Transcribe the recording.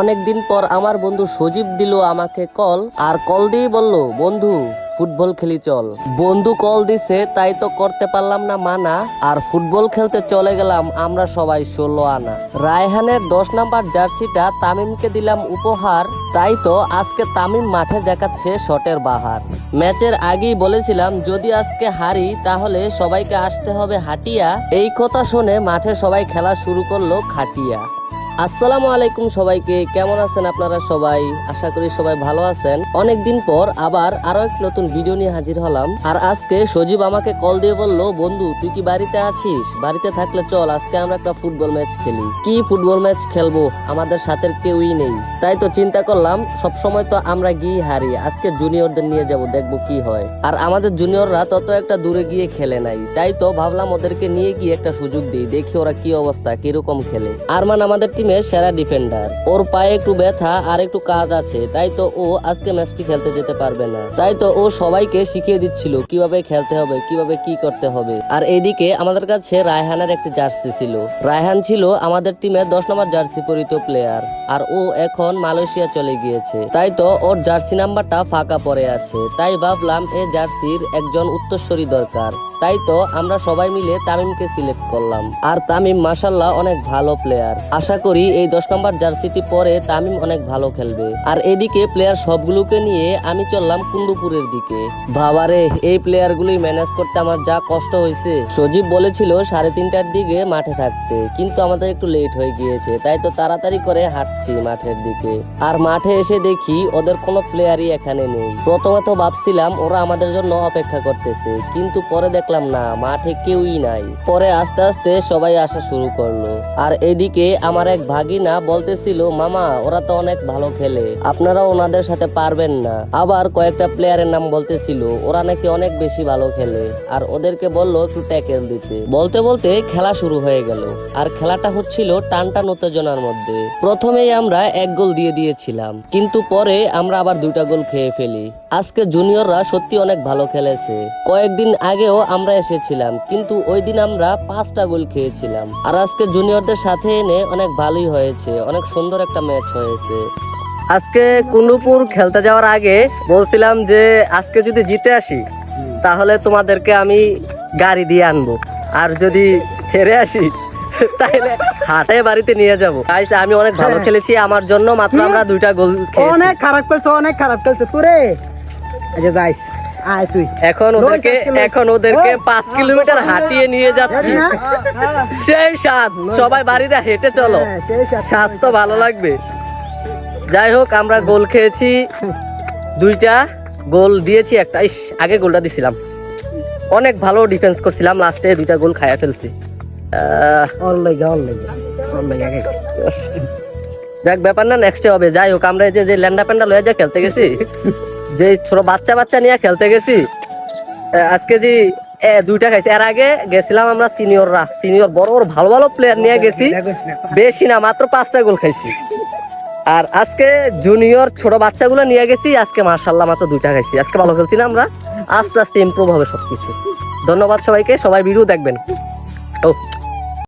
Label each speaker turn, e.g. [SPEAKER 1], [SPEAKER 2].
[SPEAKER 1] অনেকদিন পর আমার বন্ধু সজীব দিল আমাকে কল, আর কল দিয়ে বলল, বন্ধু, ফুটবল খেলি চল। বন্ধু কল দিছে, তাই তো করতে পারলাম না মানা, আর ফুটবল খেলতে চলে গেলাম আমরা সবাই ষোলো আনা। রায়হানের দশ নাম্বার জার্সিটা তামিমকে দিলাম উপহার, তাই তো আজকে তামিম মাঠে দেখাচ্ছে শটের বাহার। ম্যাচের আগেই বলেছিলাম, যদি আজকে হারি, তাহলে সবাইকে আসতে হবে হাটিয়া। এই কথা শুনে মাঠে সবাই খেলা শুরু করল খাটিয়া। আসসালামু আলাইকুম সবাইকে, কেমন আছেন আপনারা সবাই? আশা করি সবাই ভালো আছেন। অনেকদিন পর আবার আরও এক নতুন ভিডিও নিয়ে হাজির হলাম। আর আজকে সজীব আমাকে কল দিয়ে বলল, বন্ধু, তুই কি বাড়িতে আছিস? বাড়িতে থাকলে চল, আজকে আমরা একটা ফুটবল ম্যাচ খেলি। কি ফুটবল ম্যাচ খেলব? আমাদের সাথে কেউই নেই। তাই তো চিন্তা করলাম সব সময় তো আমরা গিয়ে হারি, আজকে জুনিয়রদের নিয়ে যাব, দেখব কি হয়। আর আমাদের জুনিয়ররা তত একটা দূরে গিয়ে খেলে নাই, তাই তো ভাবলাম ওদেরকে নিয়ে গিয়ে একটা সুযোগ দিই, দেখি ওরা কি অবস্থা, কীরকম খেলে। আরমান, আমাদের টিমের সেরা ডিফেন্ডার ওর পায়ে একটু ব্যথা আর একটু কাজ আছে, তাই তো ও আজকে ম্যাচটি খেলতে যেতে পারবে না। তাই তো ও সবাইকে শিখিয়ে দিচ্ছিল কীভাবে খেলতে হবে, কীভাবে কি করতে হবে। আর এদিকে আমাদের কাছে রায়হানের একটি জার্সি ছিল। রায়হান ছিল আমাদের টিমের দশ নম্বর জার্সি পরিত প্লেয়ার আর ও এখন মালয়েশিয়া চলে গিয়েছে। তাই তো ওর জার্সি নাম্বারটা ফাঁকা পড়ে আছে। তাই ভাবলাম এ জার্সির একজন উত্তরসূরি দরকার। তাই তো আমরা সবাই মিলে তামিমকে সিলেক্ট করলাম। আর তামিম মাসাল্লাহ অনেক ভালো প্লেয়ার আশা করি এই দশ নম্বর জার্সিটি পরে তামিম অনেক ভালো খেলবে। আর এদিকে প্লেয়ার সবগুলোকে নিয়ে আমি চললাম কুন্ডুপুরের দিকে। বাবারে এই প্লেয়ার গুলি ম্যানেজ করতে আমার যা কষ্ট হয়েছে। সজীব বলেছিল সাড়ে তিনটার দিকে মাঠে থাকতে, কিন্তু আমাদের একটু লেট হয়ে গিয়েছে, তাই তো তাড়াতাড়ি করে হাঁটছি মাঠের দিকে। আর মাঠে এসে দেখি ওদের কোনো প্লেয়ারই এখানে নেই। প্রথমে তো ভাবছিলাম ওরা আমাদের জন্য অপেক্ষা করতেছে, কিন্তু পরে দেখলাম না, মাঠে কেউই নাই। পরে আস্তে আস্তে সবাই আসা শুরু করল। আর এদিকে আমার এক ভাগিনা বলতেছিল, মামা, ওরা তো অনেক ভালো খেলে আপনারা ওনাদের সাথে পারবেন না। আবার কয়েকটা প্লেয়ারের নাম বলতেছিল, ওরা নাকি অনেক বেশি ভালো খেলে। আর ওদেরকে বলল, একটু ট্যাকেল দিতে। বলতে বলতে খেলা শুরু হয়ে গেল। আর খেলাটা হচ্ছিল টান টান উত্তেজনার মধ্যে। প্রথমেই আমরা এক গোল দিয়ে দিয়েছিলাম, কিন্তু পরে আমরা আবার দুইটা গোল খেয়ে ফেলি। আজকে জুনিয়ররা সত্যি অনেক ভালো খেলেছে। কয়েকদিন আগেও আমরা এসেছিলাম কিন্তু ওই দিন আমরা পাঁচটা গোল খেয়েছিলাম। আর আজকে জুনিয়রদের সাথে এনে অনেক ভালোই হয়েছে অনেক সুন্দর একটা ম্যাচ হয়েছে। আজকে কুন্ডুপুর খেলতে যাওয়ার আগে বলছিলাম যে আজকে যদি জিতে আসি তাহলে তোমাদেরকে আমি গাড়ি দিয়ে আনব। আর যদি হেরে আসি তাহলে হাটে বাড়িতে নিয়ে যাব। গাইস আমি অনেক ভালো খেলেছি আমার জন্য মাত্র আমরা দুইটা গোল
[SPEAKER 2] অনেক খারাপ খেলছে অনেক খারাপ খেলছে। তোরে! আচ্ছা যাইস আয় তুই।
[SPEAKER 1] এখন ওদেরকে এখন ওদেরকে পাঁচ কিলোমিটার হাঁটিয়ে নিয়ে যাচ্ছি। সেই স্বাদ। সবাই বাড়িতে হেঁটে চলো।
[SPEAKER 2] হ্যাঁ।
[SPEAKER 1] স্বাস্থ্য ভালো লাগবে। যাই হোক আমরা গোল খেয়েছি। দুইটা গোল দিয়েছি একটা। ইস আগে গোলটা দিছিলাম। অনেক ভালো ডিফেন্স করছিলাম। লাস্টে দুইটা গোল খাইয়া ফেলছি। যাক ব্যাপার না নেক্সটে হবে। যাই হোক আমরা এই যে যে ল্যান্ডা প্যান্ডা লয়ে যা খেলতে গেছি। যে ছোট বাচ্চা বাচ্চা নিয়ে খেলতে গেছি আজকে যে দুইটা খাইছি। এর আগে গেছিলাম আমরা সিনিয়ররা। সিনিয়র বড় বড় ভালো ভালো প্লেয়ার নিয়ে গেছি। বেশি না মাত্র পাঁচটা গোল খাইছি। আর আজকে জুনিয়র ছোট বাচ্চাগুলো নিয়ে গেছি। আজকে মার্শাল্লাহ মাত্র দুইটা খাইছি। আজকে ভালো খেলছি না আমরা। আস্তে আস্তে ইমপ্রুভ হবে সবকিছু। ধন্যবাদ সবাইকে। সবাই ভিডিও দেখবেন। ও।